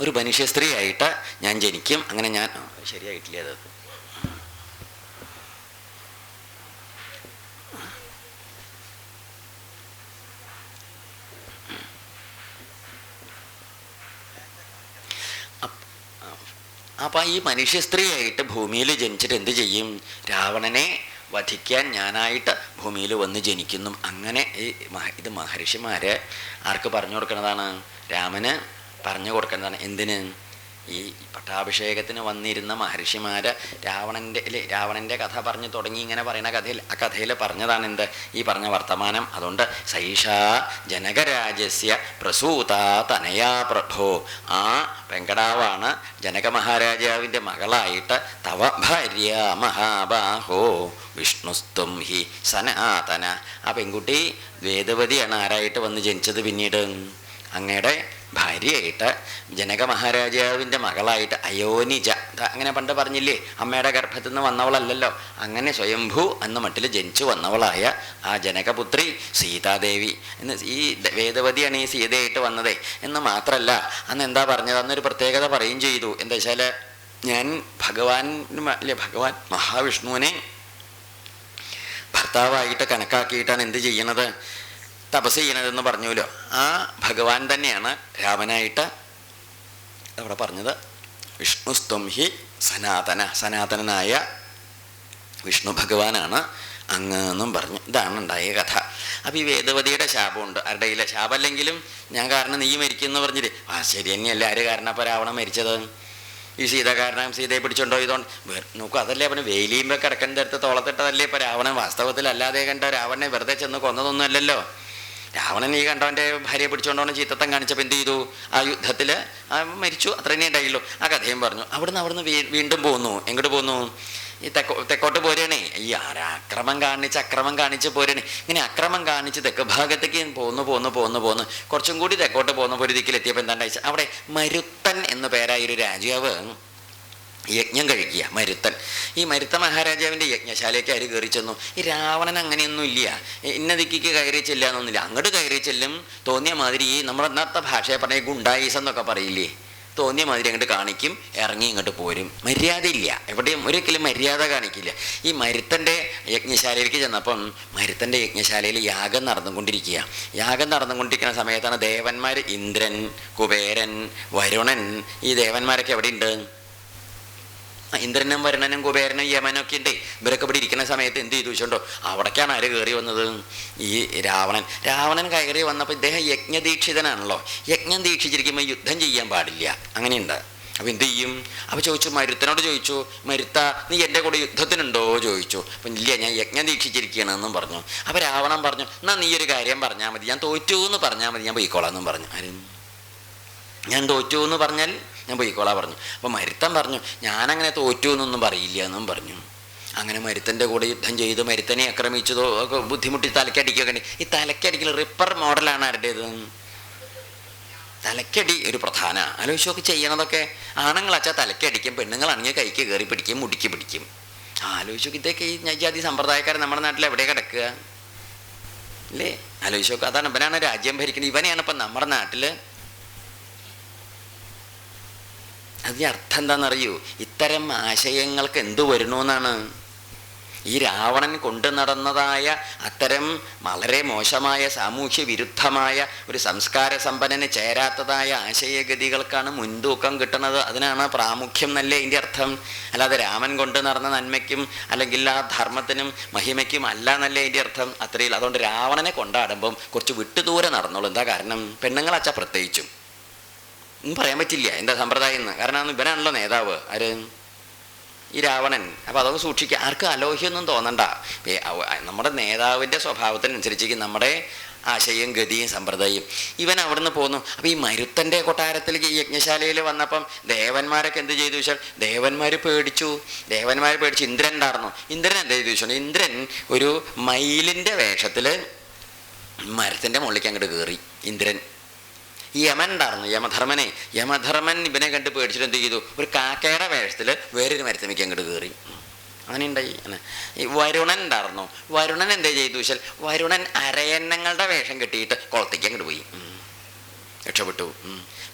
ഒരു മനുഷ്യ സ്ത്രീ ആയിട്ട് ഞാൻ ജനിക്കും. അങ്ങനെ ഞാൻ ശരിയായിട്ടില്ല അത്. അപ്പം ഈ മനുഷ്യ സ്ത്രീയായിട്ട് ഭൂമിയിൽ ജനിച്ചിട്ട് എന്ത് ചെയ്യും? രാവണനെ വധിക്കാൻ ഞാനായിട്ട് ഭൂമിയിൽ വന്ന് ജനിക്കുന്നു. അങ്ങനെ ഈ ഇത് മഹർഷിമാരെ ആർക്ക് പറഞ്ഞു കൊടുക്കുന്നതാണ് രാമന് പറഞ്ഞു കൊടുക്കുന്നതാണ്. എന്തിന്? ഈ പട്ടാഭിഷേകത്തിന് വന്നിരുന്ന മഹർഷിമാർ രാവണന്റെ അല്ലെ രാവണന്റെ കഥ പറഞ്ഞു തുടങ്ങി ഇങ്ങനെ പറയുന്ന കഥയിൽ ആ കഥയിൽ പറഞ്ഞതാണ് എന്ത്? ഈ പറഞ്ഞ വർത്തമാനം. അതുകൊണ്ട് സൈഷാ ജനകരാജസ്യ പ്രസൂത തനയാ പ്രഭോ. ആ വെങ്കടാവാണ് ജനക മഹാരാജാവിന്റെ മകളായിട്ട് തവ ഭാര്യ മഹാബാഹോ. വിഷ്ണുസ്തും ഹി സനാതന. ആ പെൺകുട്ടി വേദവതിയാണ് ആരായിട്ട് വന്ന് ജനിച്ചത് പിന്നീട്? അങ്ങയുടെ ഭാര്യയായിട്ട് ജനക മഹാരാജാവിന്റെ മകളായിട്ട് അയോനിജ. അങ്ങനെ പണ്ട് പറഞ്ഞില്ലേ അമ്മയുടെ ഗർഭത്തിൽ നിന്ന് വന്നവളല്ലല്ലോ. അങ്ങനെ സ്വയംഭൂ എന്ന മട്ടിൽ ജനിച്ചു വന്നവളായ ആ ജനകപുത്രി സീതാദേവി. എന്ന് ഈ വേദവതിയാണ് ഈ സീതയായിട്ട് വന്നതേ. എന്ന് മാത്രമല്ല അന്ന് എന്താ പറഞ്ഞത്? അന്നൊരു പ്രത്യേകത പറയുകയും ചെയ്തു. എന്താ വെച്ചാൽ ഞാൻ ഭഗവാൻ അല്ലെ ഭഗവാൻ മഹാവിഷ്ണുവിനെ ഭർത്താവായിട്ട് കണക്കാക്കിയിട്ടാണ് എന്ത് ചെയ്യണത്? തപസ് ചെയ്യണതെന്ന് പറഞ്ഞുല്ലോ ആ. ഭഗവാൻ തന്നെയാണ് രാമനായിട്ട് അവിടെ പറഞ്ഞത്. വിഷ്ണുസ്ത്വം ഹി സനാതന സനാതനനായ വിഷ്ണു ഭഗവാനാണ് അങ്ങ് എന്നും പറഞ്ഞു. ഇതാണ് ഉണ്ടായ കഥ. അപ്പോൾ ഈ വേദവതിയുടെ ശാപമുണ്ട്. ആരുടെ ഇല്ല ശാപമല്ലെങ്കിലും ഞാൻ കാരണം നീ മരിക്കുമെന്ന് പറഞ്ഞിട്ട് ആ ശരി തന്നെയല്ല. ആര് കാരണം അപ്പോൾ രാവണം മരിച്ചത്? ഈ സീത കാരണം സീതയെ പിടിച്ചുണ്ടോ ഇതുകൊണ്ട് നോക്കൂ അതല്ലേ അവന് വേലിയുമ്പോൾ കിടക്കേണ്ട അടുത്ത് തോളത്തിട്ടതല്ലേ ഇപ്പോൾ രാവണൻ? വാസ്തവത്തിൽ അല്ലാതെ കണ്ട രാവണനെ വെറുതെ ചെന്ന് കൊന്നതൊന്നുമല്ലല്ലോ രാവണൻ ഈ കണ്ടവന്റെ ഭാര്യയെ പിടിച്ചുകൊണ്ടോണം ചീത്തത്തം കാണിച്ചപ്പോൾ എന്ത് ചെയ്തു? ആ യുദ്ധത്തിൽ മരിച്ചു. അത്ര തന്നെ ഉണ്ടായില്ലോ ആ കഥയും പറഞ്ഞു. അവിടുന്ന് അവിടുന്ന് വീണ്ടും പോന്നു. എങ്ങോട്ട് പോന്നു? ഈ തെക്കോ തെക്കോട്ട് പോരണേ. ഈ അക്രമം കാണിച്ച് അക്രമം കാണിച്ച് പോരണേ. ഇങ്ങനെ അക്രമം കാണിച്ച് തെക്ക് ഭാഗത്തേക്ക് പോന്നു പോന്നു പോന്നു പോന്നു. കുറച്ചും കൂടി തെക്കോട്ട് പോകുന്ന ഒരു ദിക്കിലെത്തിയപ്പോൾ അവിടെ മരുത്തൻ എന്നു പേരായ ഒരു രാജാവ് യജ്ഞം കഴിക്കുക. മരുത്തൻ. ഈ മരുത്ത മഹാരാജാവിന്റെ യജ്ഞശാലയ്ക്ക് ആര് കയറി ചെന്നു. ഈ രാവണൻ അങ്ങനെയൊന്നും ഇല്ല. ഇന്ന ദിക്കിക്ക് കയറി ചെല്ലാന്നൊന്നുമില്ല. അങ്ങോട്ട് കയറി ചെല്ലും തോന്നിയ മാതിരി നമ്മുടെ ഇന്നത്തെ ഭാഷയെ പറഞ്ഞ ഗുണ്ടായീസ് എന്നൊക്കെ പറയില്ലേ? തോന്നിയ മാതിരി അങ്ങോട്ട് കാണിക്കും ഇറങ്ങി ഇങ്ങോട്ട് പോരും. മര്യാദയില്ല. എവിടെയും ഒരിക്കലും മര്യാദ കാണിക്കില്ല. ഈ മരുത്തന്റെ യജ്ഞശാലയിലേക്ക് ചെന്നപ്പം മരുത്തന്റെ യജ്ഞശാലയിൽ യാഗം നടന്നുകൊണ്ടിരിക്കുക. യാഗം നടന്നുകൊണ്ടിരിക്കുന്ന സമയത്താണ് ദേവന്മാർ ഇന്ദ്രൻ കുബേരൻ വരുണൻ ഈ ദേവന്മാരൊക്കെ എവിടെയുണ്ട്? ഇന്ദ്രനും വരുണനും കുബേരനും യമനും ഒക്കെ ഉണ്ട്. ഇവരൊക്കെ ഇവിടെ ഇരിക്കുന്ന സമയത്ത് എന്ത് ചെയ്തു വെച്ചോണ്ടോ അവിടേക്കാണ് ആര് കയറി വന്നത്? ഈ രാവണൻ. രാവണൻ കയറി വന്നപ്പോൾ ഇദ്ദേഹം യജ്ഞദീക്ഷിതനാണല്ലോ. യജ്ഞം ദീക്ഷിച്ചിരിക്കുമ്പോൾ യുദ്ധം ചെയ്യാൻ പാടില്ല. അങ്ങനെയുണ്ട്. അപ്പം എന്ത് ചെയ്യും? അപ്പോൾ ചോദിച്ചു മരുത്തനോട് ചോദിച്ചു മരുത്ത നീ എന്റെ കൂടെ യുദ്ധത്തിനുണ്ടോ? ചോദിച്ചു. അപ്പം ഇല്ല ഞാൻ യജ്ഞം ദീക്ഷിച്ചിരിക്കുകയാണെന്നും പറഞ്ഞു. അപ്പോൾ രാവണൻ പറഞ്ഞു എന്നാൽ നീ ഒരു കാര്യം പറഞ്ഞാൽ മതി. ഞാൻ തോറ്റു എന്ന് പറഞ്ഞാൽ മതി. ഞാൻ പോയിക്കോളാം എന്നും പറഞ്ഞു. ആരും? ഞാൻ തോറ്റു എന്ന് പറഞ്ഞാൽ ഞാൻ പോയിക്കോളാ പറഞ്ഞു. അപ്പോൾ മരുത്തൻ പറഞ്ഞു ഞാനങ്ങനെ തോറ്റു എന്നൊന്നും പറയില്ല എന്നും പറഞ്ഞു. അങ്ങനെ മരുത്തന്റെ കൂടെ യുദ്ധം ചെയ്ത് മരുത്തനെ ആക്രമിച്ചതോ ഒക്കെ ബുദ്ധിമുട്ടി തലക്കടിക്കുകയൊക്കെ ഈ തലക്കടിക്കൽ റിപ്പർ മോഡലാണ് ആരുടേത്? തലക്കടി ഒരു പ്രധാന. ആലോചിച്ചൊക്കെ ചെയ്യണതൊക്കെ. ആണുങ്ങളച്ചാൽ തലക്കടിക്കും പെണ്ണുങ്ങളാണെങ്കിൽ കൈക്ക് കയറി പിടിക്കും മുടിക്ക് പിടിക്കും. ആലോചിച്ചൊക്കെ ഇതൊക്കെ ഈ ജാതി സമ്പ്രദായക്കാരൻ നമ്മുടെ നാട്ടിൽ എവിടെ കിടക്കുക? അല്ലേ? ആലോചിച്ചോക്കെ അതാണ് ഇവനാണ് രാജ്യം ഭരിക്കുന്നത് ഇവനെയാണ് ഇപ്പം നമ്മുടെ നാട്ടിൽ അതിന് അർത്ഥം എന്താണെന്നറിയൂ? ഇത്തരം ആശയങ്ങൾക്ക് എന്തു വരണമെന്നാണ് ഈ രാവണൻ കൊണ്ടു നടന്നതായ അത്തരം വളരെ മോശമായ സാമൂഹ്യ വിരുദ്ധമായ ഒരു സംസ്കാര സമ്പന്നന് ചേരാത്തതായ ആശയഗതികൾക്കാണ് മുൻതൂക്കം കിട്ടുന്നത്. അതിനാണ് പ്രാമുഖ്യം എന്നല്ലേ ഇതിന്റെ അർത്ഥം? അല്ലാതെ രാമൻ കൊണ്ടു നടന്ന നന്മയ്ക്കും അല്ലെങ്കിൽ ആ ധർമ്മത്തിനും മഹിമയ്ക്കും അല്ല എന്നല്ലേ ഇതിന്റെ അർത്ഥം? അത്രയിൽ അതുകൊണ്ട് രാവണനെ കൊണ്ടാടുമ്പം കുറച്ച് വിട്ടുദൂരെ നടന്നോളൂ. എന്താ കാരണം? പെണ്ണുങ്ങളച്ച പ്രത്യേകിച്ചും. ഒന്നും പറയാൻ പറ്റില്ല. എന്താ സമ്പ്രദായം എന്ന്? കാരണം ഇവനാണല്ലോ നേതാവ്. ആര്? ഈ രാവണൻ. അപ്പോൾ അതൊന്ന് സൂക്ഷിക്കുക ആർക്കും അലോഹ്യമൊന്നും തോന്നണ്ട. നമ്മുടെ നേതാവിന്റെ സ്വഭാവത്തിനനുസരിച്ച് നമ്മുടെ ആശയും ഗതിയും സമ്പ്രദായം. ഇവൻ അവിടുന്ന് പോന്നു. അപ്പോൾ ഈ മരുത്തന്റെ കൊട്ടാരത്തിലേക്ക് യജ്ഞശാലയിൽ വന്നപ്പം ദേവന്മാരൊക്കെ എന്ത് ചെയ്തു വെച്ചാൽ ദേവന്മാർ പേടിച്ചു. ദേവന്മാർ പേടിച്ച് ഇന്ദ്രൻ ഉണ്ടായിരുന്നു ഇന്ദ്രൻ എന്ത് ചെയ്തു വെച്ചാൽ ഇന്ദ്രൻ ഒരു മയിലിന്റെ വേഷത്തിൽ മരത്തിന്റെ മുകളിലേക്ക് അങ്ങോട്ട് കയറി ഇന്ദ്രൻ ഈ യമൻ ഉണ്ടായിരുന്നു യമധർമ്മനെ. യമധർമ്മൻ ഇവനെ കണ്ട് പേടിച്ചിട്ട് എന്ത് ചെയ്തു? ഒരു കാക്കയുടെ വേഷത്തിൽ വേറൊരു മരത്തമിക്ക് അങ്ങോട്ട് കയറി അങ്ങനെ. ഉണ്ടായി ഈ വരുണൻ ഉണ്ടായിരുന്നു വരുണൻ എന്താ ചെയ്തു വെച്ചാൽ വരുണൻ അരയന്നങ്ങളുടെ വേഷം കെട്ടിയിട്ട് കുളത്തേക്ക് അങ്ങോട്ട് പോയി. രക്ഷപ്പെട്ടു.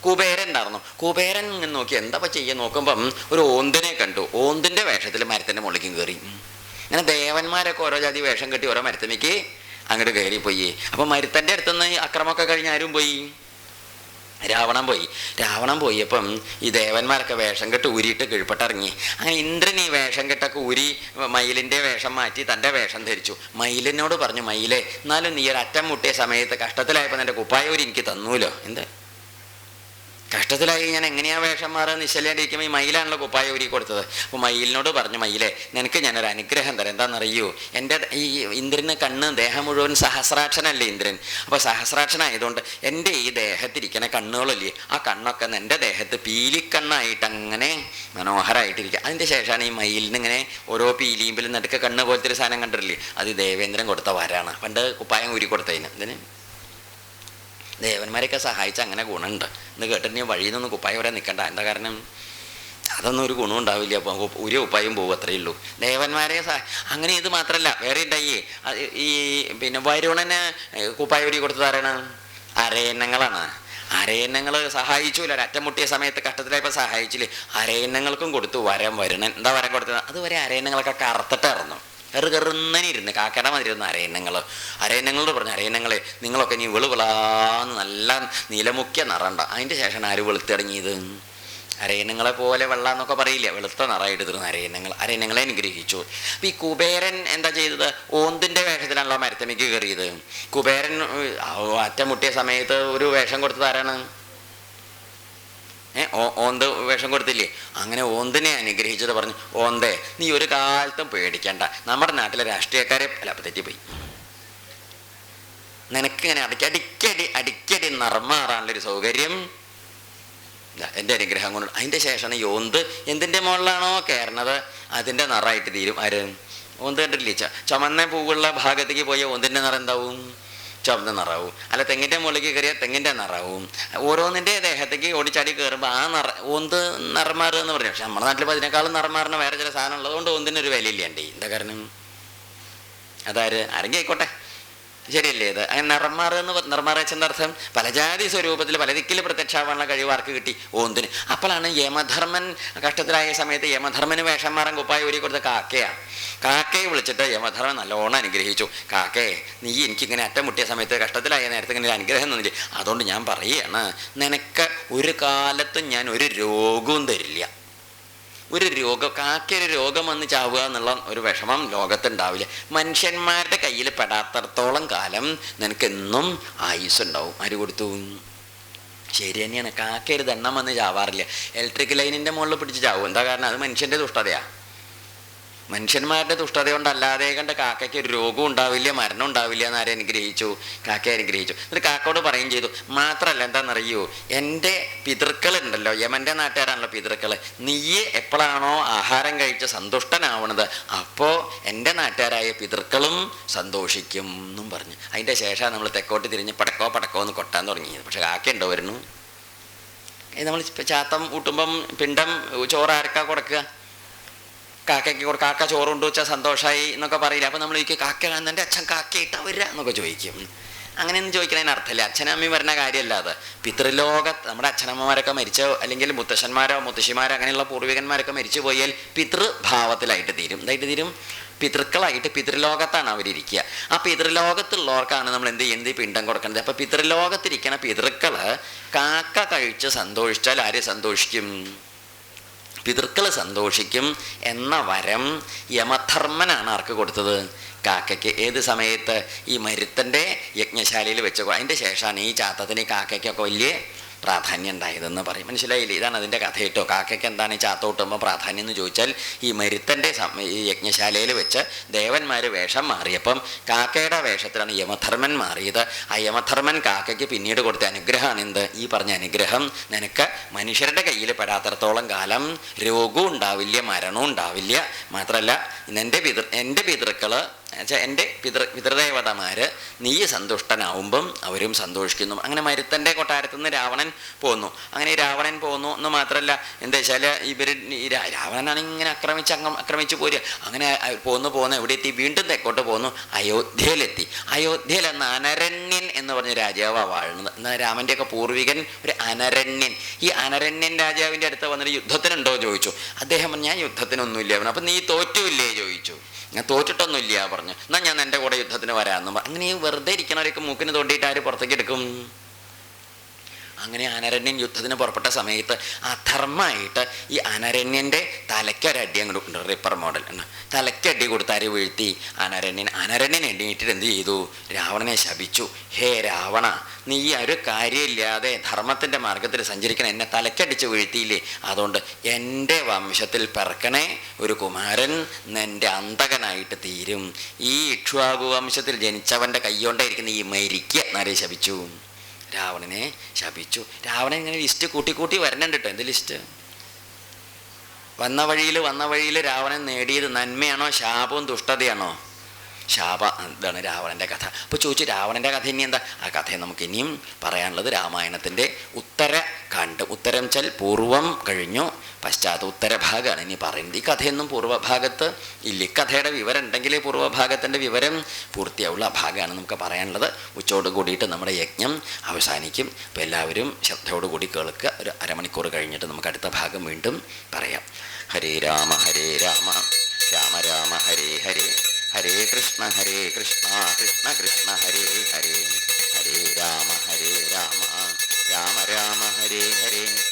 കുബേരൻ ഉണ്ടായിരുന്നു കുബേരൻ നോക്കി എന്താ ചെയ്യാൻ നോക്കുമ്പം ഒരു ഓന്തിനെ കണ്ടു. ഓന്തിന്റെ വേഷത്തിൽ മരത്തിന്റെ മുകളിലേക്കും കയറി അങ്ങനെ ദേവന്മാരൊക്കെ ഓരോ ജാതി വേഷം കെട്ടി ഓരോ മരത്തിലേക്ക് അങ്ങോട്ട് കയറിപ്പോയി അപ്പം മരുത്തന്റെ അടുത്തുനിന്ന് അക്രമമൊക്കെ കഴിഞ്ഞ് ആരും പോയി? രാവണൻ പോയി. രാവണൻ പോയപ്പം ഈ ദേവന്മാരൊക്കെ വേഷം കെട്ട് ഊരിയിട്ട് കീഴ്പ്പെട്ടിറങ്ങി. അങ്ങനെ ഇന്ദ്രൻ ഈ വേഷം കെട്ടൊക്കെ ഊരി മയിലിന്റെ വേഷം മാറ്റി തന്റെ വേഷം ധരിച്ചു. മയിലിനോട് പറഞ്ഞു മയിലേ എന്നാലും നീ ഒരു അറ്റം മുട്ടിയ സമയത്ത് കഷ്ടത്തിലായപ്പോൾ നിന്റെ കുപ്പായൂരി എനിക്ക് തന്നൂലോ? എന്ത്? കഷ്ടത്തിലായി ഞാൻ എങ്ങനെയാ വേഷം മാറുക നിശ്ചലാണ്ടിരിക്കുമ്പോൾ ഈ മയിലാണല്ലോ കുപ്പായ ഊരി കൊടുത്തത്. അപ്പോൾ മയിലിനോട് പറഞ്ഞു മയിലെ നിനക്ക് ഞാനൊരു അനുഗ്രഹം തരാം. എന്താണെന്നറിയൂ എന്റെ ഈ ഇന്ദ്രന് കണ്ണ് ദേഹം മുഴുവൻ സഹസ്രാക്ഷനല്ലേ ഇന്ദ്രൻ? അപ്പോൾ സഹസ്രാക്ഷനായതുകൊണ്ട് എന്റെ ഈ ദേഹത്തിരിക്കുന്ന കണ്ണുകളല്ലേ ആ കണ്ണൊക്കെ എന്റെ ദേഹത്ത് പീലിക്കണ്ണായിട്ട് അങ്ങനെ മനോഹരമായിട്ടിരിക്കുക അതിന്റെ ശേഷമാണ് ഈ മയിലിന് ഇങ്ങനെ ഓരോ പീലിയുമ്പിലും നടുക്ക് കണ്ണ് പോലത്തെ ഒരു സാധനം കണ്ടിട്ടില്ലേ? അത് ദേവേന്ദ്രൻ കൊടുത്ത വരാണ്. പണ്ട് കുപ്പായം ഊരി കൊടുത്തതിന് ഇതിന് ദേവന്മാരെയൊക്കെ സഹായിച്ച അങ്ങനെ ഗുണമുണ്ട്. എന്ന് കേട്ടിട്ട് ഞാൻ വഴിയിൽ നിന്ന് കുപ്പായം വരെ നിൽക്കണ്ട എന്താ കാരണം? അതൊന്നും ഒരു ഗുണം ഉണ്ടാവില്ല. അപ്പോൾ ഒരു ഉപ്പായും പോകും അത്രയേ ഉള്ളൂ. ദേവന്മാരെ അങ്ങനെ ഇത് മാത്രമല്ല വേറെ ഉണ്ടായി ഈ പിന്നെ വരുണന് കുപ്പായ ഒരു കൊടുത്തതാരാണ് അരയന്നങ്ങളാണ്. അരയന്നങ്ങൾ സഹായിച്ചില്ല ഒരറ്റമുട്ടിയ സമയത്ത് കഷ്ടത്തിലായപ്പോൾ സഹായിച്ചില്ലേ? അരയന്നങ്ങൾക്കും കൊടുത്തു. വരം വരുണൻ. എന്താ വരം കൊടുത്തത്? അതുവരെ അരയന്നങ്ങളൊക്കെ കറുത്തിട്ടായിരുന്നു കറു കറുന്നനെ ഇരുന്ന് കാക്കയുടെ മാതിരി ഇരുന്ന് അരയന്നങ്ങൾ അരയന്നങ്ങളോട് പറഞ്ഞു അരയന്നങ്ങളെ നിങ്ങളൊക്കെ ഇനി വെളുവിളാന്ന് നല്ല നിലമുക്കിയ നിറണ്ട. അതിന്റെ ശേഷം ആര് വെളുത്തിറങ്ങിയത്? അരയനങ്ങളെ പോലെ വെള്ള എന്നൊക്കെ പറയില്ല വെളുത്ത നിറയിട്ട് തീർന്ന അരയന്നങ്ങൾ. അരയന്നങ്ങളെ അനുഗ്രഹിച്ചു. അപ്പം ഈ കുബേരൻ എന്താ ചെയ്തത്? ഓന്തിന്റെ വേഷത്തിലാണല്ലോ മരത്തമ്മയ്ക്ക് കയറിയത്. കുബേരൻ ഉം, അറ്റം മുട്ടിയ സമയത്ത് ഒരു വേഷം കൊടുത്തത് ആരാണ്? ഏ ഓ- ഓന്ത് വേഷം കൊടുത്തില്ലേ? അങ്ങനെ ഓന്തിനെ അനുഗ്രഹിച്ചത് പറഞ്ഞു ഓന്തേ നീ ഒരു കാലത്തും പേടിക്കണ്ട. നമ്മുടെ നാട്ടിലെ രാഷ്ട്രീയക്കാരെ അല്ല തെറ്റിപ്പോയി. നിനക്കിങ്ങനെ അടിക്ക അടിക്കടി അടിക്കടി നിറമാറാനുള്ളൊരു സൗകര്യം? എന്റെ അനുഗ്രഹം കൊണ്ട് അതിന്റെ ശേഷമാണ് ഈ ഓന്ത് എന്തിന്റെ മുകളിലാണോ കയറണത്? അതിന്റെ നിറമായിട്ട് തീരും. ആര്? ഓന്ത് ചമന്ന ചുമന്ന പൂവുള്ള ഭാഗത്തേക്ക് പോയ ഓന്തിന്റെ നിറം എന്താവും? ചുവന്ന നിറാവും അല്ല തെങ്ങിന്റെ മുകളിലേക്ക് കയറിയാൽ തെങ്ങിന്റെ നിറാവും ഓരോന്നിന്റെ ദേഹത്തേക്ക് ഓടിച്ചാടി കയറുമ്പോൾ ആ നിറ ഓന്ത് നിറമാറുക എന്ന് പറഞ്ഞു. പക്ഷെ നമ്മുടെ നാട്ടിൽ അതിനേക്കാളും നിറമാറുന്ന വേറെ ചില സാധനം ഉള്ളതുകൊണ്ട് ഒന്തിനൊരു വിലയില്ല എന്റെ എന്താ കാരണം? അതാര്? ആരെങ്കിലും ആയിക്കോട്ടെ. ശരിയല്ലേ ഇത്? നിറമാറ് എന്ന് നിറമാറ് വെച്ചെന്ന അർത്ഥം? പലജാതി സ്വരൂപത്തിൽ പല ദിക്കിൽ പ്രത്യക്ഷമാവാനുള്ള കഴിവാർക്ക് കിട്ടി? ഓന്തിന്. അപ്പോഴാണ് യമധർമ്മൻ കഷ്ടത്തിലായ സമയത്ത് യമധർമ്മന് വേഷം മാറാൻ കുപ്പായ ഒരു കൊടുത്ത കാക്കയാണ് കാക്കയെ വിളിച്ചിട്ട് യമധർമ്മൻ നല്ലോണം അനുഗ്രഹിച്ചു. കാക്കയെ നീ എനിക്കിങ്ങനെ അറ്റം മുട്ടിയ സമയത്ത് കഷ്ടത്തിലായ നേരത്തെ ഇങ്ങനെ അനുഗ്രഹം തന്നില്ലേ? അതുകൊണ്ട് ഞാൻ പറയുകയാണ് നിനക്ക് ഒരു കാലത്തും ഞാൻ ഒരു രോഗവും തരില്ല. ഒരു രോഗം കാക്കൊരു രോഗം വന്ന് ചാവുക എന്നുള്ള ഒരു വിഷമം ലോകത്തുണ്ടാവില്ല. മനുഷ്യന്മാരുടെ കയ്യിൽ പെടാത്തടത്തോളം കാലം നിനക്കെന്നും ആയുസ് ഉണ്ടാവും ആര് കൊടുത്തു? ശരി തന്നെയാണ്. കാക്കൊരു ദണ്ണം വന്ന് ചാവാറില്ല. ഇലക്ട്രിക് ലൈനിന്റെ മുകളിൽ പിടിച്ച് ചാവും. എന്താ കാരണം? അത് മനുഷ്യന്റെ ദുഷ്ടതയാണ് മനുഷ്യന്മാരുടെ ദുഷ്ടത കൊണ്ടല്ലാതെ കണ്ട് കാക്കയ്ക്ക് ഒരു രോഗവും ഉണ്ടാവില്ല മരണം ഉണ്ടാവില്ല എന്ന് ആരെ അനുഗ്രഹിച്ചു. കാക്കയെ അനുഗ്രഹിച്ചു. എന്നിട്ട് കാക്കോട് പറയുകയും ചെയ്തു മാത്രമല്ല എന്താണെന്നറിയോ എന്റെ പിതൃക്കളുണ്ടല്ലോ യമന്റെ നാട്ടുകാരാണല്ലോ പിതൃക്കൾ നീ എപ്പോഴാണോ ആഹാരം കഴിച്ച് സന്തുഷ്ടനാവണത് അപ്പോൾ എന്റെ നാട്ടുകാരായ പിതൃക്കളും സന്തോഷിക്കും എന്നും പറഞ്ഞു. അതിന്റെ ശേഷം നമ്മൾ തെക്കോട്ട് തിരിഞ്ഞ് പടക്കോ പടക്കോ എന്ന് കൊട്ടാൻ തുടങ്ങിയത്. പക്ഷേ കാക്ക ഉണ്ടോ വരുന്നു നമ്മൾ ചാത്തം ഊട്ടുമ്പം പിണ്ടം ചോറ് ആർക്കാ കൊടുക്കുക? കാക്കയ്ക്ക് കൂടെ കാക്ക ചോറ് കൊണ്ടുവച്ചാൽ സന്തോഷമായി എന്നൊക്കെ പറയില്ല. അപ്പം നമ്മൾ ചോദിക്കും കാക്ക കാണുന്നതിന്റെ അച്ഛൻ കാക്കയിട്ട് വരിക എന്നൊക്കെ ചോദിക്കും. അങ്ങനെയൊന്നും ചോദിക്കുന്നതിന് അർത്ഥമില്ല. അച്ഛനമ്മയും വരുന്ന കാര്യമല്ല അത്. പിതൃലോക നമ്മുടെ അച്ഛനമ്മമാരൊക്കെ മരിച്ചോ അല്ലെങ്കിൽ മുത്തശ്ശന്മാരോ മുത്തശ്ശിമാരോ അങ്ങനെയുള്ള പൂർവികന്മാരൊക്കെ മരിച്ചു പോയാൽ പിതൃഭാവത്തിലായിട്ട് തീരും. എന്തായിട്ട് തീരും? പിതൃക്കളായിട്ട് പിതൃലോകത്താണ് അവരിയ്ക്കുക ആ പിതൃലോകത്തുള്ളവർക്കാണ് നമ്മൾ എന്ത് ചെയ്യുന്നത്? പിണ്ടം കൊടുക്കുന്നത്. അപ്പോൾ പിതൃലോകത്തിരിക്കുന്ന പിതൃക്കൾ കാക്ക കഴിച്ച് സന്തോഷിച്ചാൽ ആര് സന്തോഷിക്കും? പിതൃക്കൾ സന്തോഷിക്കും എന്ന വരം യമധർമ്മനാണ് ആർക്ക് കൊടുത്തത്? കാക്കയ്ക്ക് ഏത് സമയത്ത് ഈ മരുത്തന്റെ യജ്ഞശാലയിൽ വെച്ച് അതിന്റെ ശേഷമാണ് ഈ ചാത്തത്തിന് കാക്കയ്ക്കൊക്കെ വലിയ പ്രാധാന്യം ഉണ്ടായതെന്ന് പറയും. മനസ്സിലായില്ലേ? ഇതാണ് അതിന്റെ കഥ കേട്ടോ. കാക്കയ്ക്ക് എന്താണ് ഈ ചാത്തോട്ടുമ്പോൾ പ്രാധാന്യം എന്ന് ചോദിച്ചാൽ ഈ മരുത്തന്റെ ഈ യജ്ഞശാലയിൽ വെച്ച് ദേവന്മാർ വേഷം മാറിയപ്പം കാക്കയുടെ വേഷത്തിലാണ് യമധർമ്മൻ മാറിയത്. ആ യമധർമ്മൻ കാക്കയ്ക്ക് പിന്നീട് കൊടുത്ത അനുഗ്രഹമാണ് എന്ത്? ഈ പറഞ്ഞ അനുഗ്രഹം നിനക്ക് മനുഷ്യരുടെ കയ്യിൽ പെടാത്തടത്തോളം കാലം രോഗവും ഉണ്ടാവില്ല മരണവും ഉണ്ടാവില്ല. മാത്രമല്ല എന്റെ പിതൃ എന്റെ പിതൃക്കൾ എന്നുവെച്ചാൽ എന്റെ പിതൃ പിതൃദേവതമാർ നീ സന്തുഷ്ടനാവുമ്പം അവരും സന്തോഷിക്കുന്നു. അങ്ങനെ മരുത്തന്റെ കൊട്ടാരത്തിൽ നിന്ന് രാവണൻ പോന്നു. അങ്ങനെ രാവണൻ പോന്നു എന്ന് മാത്രമല്ല എന്താ വെച്ചാൽ ഇവർ രാവണനാണ് ഇങ്ങനെ ആക്രമിച്ച് ആക്രമിച്ച് പോരുക അങ്ങനെ പോന്നു പോകുന്ന എവിടെ എത്തി വീണ്ടും തെക്കോട്ട് പോന്നു. അയോധ്യയിലെത്തി. അയോധ്യയിൽ അന്ന് അനരണ്യൻ എന്ന് പറഞ്ഞ രാജാവാണ് വാഴുന്നത്. എന്നാൽ രാമന്റെയൊക്കെ പൂർവികൻ ഒരു അനരണ്യൻ. ഈ അനരണ്യൻ രാജാവിന്റെ അടുത്ത് വന്നിട്ട് യുദ്ധത്തിനുണ്ടോ ചോദിച്ചു. അദ്ദേഹം ഞാൻ യുദ്ധത്തിനൊന്നുമില്ല. അവൻ അപ്പം നീ തോറ്റുമില്ലേ ചോദിച്ചു. ഞാൻ തോറ്റിട്ടൊന്നുമില്ല പറഞ്ഞു. എന്നാൽ ഞാൻ എന്റെ കൂടെ യുദ്ധത്തിന് വരാമെന്ന് അങ്ങനെ വെറുതെ ഇരിക്കണവരൊക്കെ മൂക്കിന് തോണ്ടിയിട്ട് ആര് പുറത്തേക്ക് എടുക്കും? അങ്ങനെ അനരണ്യൻ യുദ്ധത്തിന് പുറപ്പെട്ട സമയത്ത് അധർമ്മമായിട്ട് ഈ അനരണ്യന്റെ തലയ്ക്കൊരടി അങ്ങോട്ട് റിപ്പർ മോഡൽ ആണ് തലയ്ക്കടി കൊടുത്താരെ വീഴ്ത്തി. അനരണ്യൻ അനരണ്യൻ എണ്ണീറ്റിട്ട് എന്ത് ചെയ്തു? രാവണനെ ശപിച്ചു. ഹേ രാവണ നീ ഒരു കാര്യമില്ലാതെ ധർമ്മത്തിന്റെ മാർഗത്തിൽ സഞ്ചരിക്കണം എന്നെ തലയ്ക്കടിച്ച് വീഴ്ത്തിയില്ലേ? അതുകൊണ്ട് എന്റെ വംശത്തിൽ പിറക്കണേ ഒരു കുമാരൻ എന്റെ അന്തകനായിട്ട് തീരും. ഈ ഇക്ഷ്വാകു വംശത്തിൽ ജനിച്ചവന്റെ കൈകൊണ്ടായിരിക്കുന്ന ഈ മരിക്കുക എന്നാരെ ശപിച്ചു? രാവണനെ ശപിച്ചു. രാവണൻ ഇങ്ങനെ ലിസ്റ്റ് കൂട്ടി കൂട്ടി വരണുണ്ട് കേട്ടോ എന്ത് ലിസ്റ്റ് വന്ന വഴിയിൽ വന്ന വഴിയിൽ രാവണൻ നേടിയത് നന്മയാണോ ശാപവും ദുഷ്ടതയാണോ? ശാപ ഇതാണ് രാവണന്റെ കഥ. അപ്പോൾ ചോദിച്ചു രാവണന്റെ കഥ ഇനി എന്താ? ആ കഥയെ നമുക്ക് ഇനിയും പറയാനുള്ളത് രാമായണത്തിന്റെ ഉത്തര കണ്ട് ഉത്തരം ചൽ പൂർവം കഴിഞ്ഞു. പശ്ചാത്ത ഉത്തരഭാഗമാണ്. ഇനി പറയുന്നത് ഈ കഥയൊന്നും പൂർവഭാഗത്ത് ഇല്ല. കഥയുടെ വിവരം ഉണ്ടെങ്കിലേ പൂർവഭാഗത്തിന്റെ വിവരം പൂർത്തിയാവുള്ള ആ ഭാഗമാണ് നമുക്ക് പറയാനുള്ളത്. ഉച്ചയോട് കൂടിയിട്ട് നമ്മുടെ യജ്ഞം അവസാനിക്കും. അപ്പോൾ എല്ലാവരും ശ്രദ്ധയോടുകൂടി കേൾക്കുക. ഒരു അരമണിക്കൂർ കഴിഞ്ഞിട്ട് നമുക്ക് അടുത്ത ഭാഗം വീണ്ടും പറയാം. ഹരേ രാമ ഹരേ രാമ. രാമ രാമ ഹരേ ഹരേ. ഹരേ കൃഷ്ണ ഹരേ കൃഷ്ണ. കൃഷ്ണ കൃഷ്ണ ഹരേ ഹരേ. ഹരേ രാമ ഹരേ രാമ. രാമ രാമ ഹരേ ഹരേ.